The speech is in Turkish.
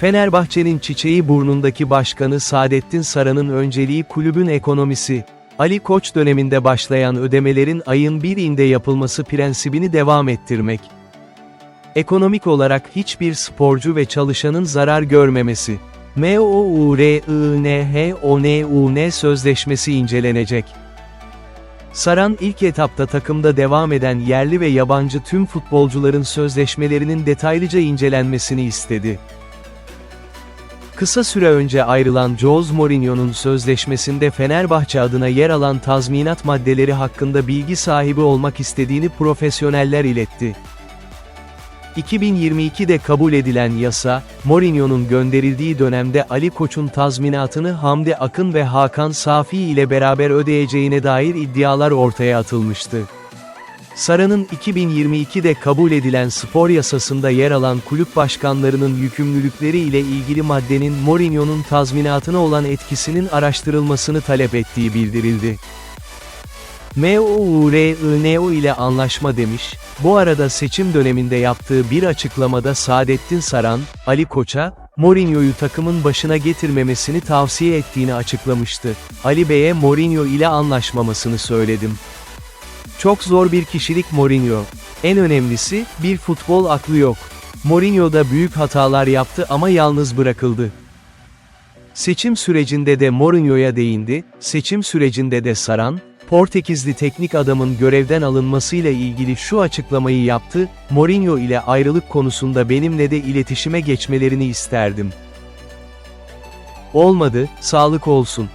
Fenerbahçe'nin çiçeği burnundaki başkanı Saadettin Saran'ın önceliği kulübün ekonomisi. Ali Koç döneminde başlayan ödemelerin ayın birinde yapılması prensibini devam ettirmek. Ekonomik olarak hiçbir sporcu ve çalışanın zarar görmemesi. MOURINHONUN sözleşmesi incelenecek. Saran ilk etapta takımda devam eden yerli ve yabancı tüm futbolcuların sözleşmelerinin detaylıca incelenmesini istedi. Kısa süre önce ayrılan Jose Mourinho'nun sözleşmesinde Fenerbahçe adına yer alan tazminat maddeleri hakkında bilgi sahibi olmak istediğini profesyoneller iletti. 2022'de kabul edilen yasa, Mourinho'nun gönderildiği dönemde Ali Koç'un tazminatını Hamdi Akın ve Hakan Safi ile beraber ödeyeceğine dair iddialar ortaya atılmıştı. Sara'nın 2022'de kabul edilen spor yasasında yer alan kulüp başkanlarının yükümlülükleri ile ilgili maddenin Mourinho'nun tazminatına olan etkisinin araştırılmasını talep ettiği bildirildi. MOURINO ile anlaşma demiş, bu arada seçim döneminde yaptığı bir açıklamada Saadettin Saran, Ali Koç'a, Mourinho'yu takımın başına getirmemesini tavsiye ettiğini açıklamıştı. Ali Bey'e Mourinho ile anlaşmamasını söyledim. Çok zor bir kişilik Mourinho. En önemlisi, bir futbol aklı yok. Mourinho da büyük hatalar yaptı ama yalnız bırakıldı. Seçim sürecinde de Mourinho'ya değindi, seçim sürecinde de Saran, Portekizli teknik adamın görevden alınmasıyla ilgili şu açıklamayı yaptı, Mourinho ile ayrılık konusunda benimle de iletişime geçmelerini isterdim. Olmadı, sağlık olsun.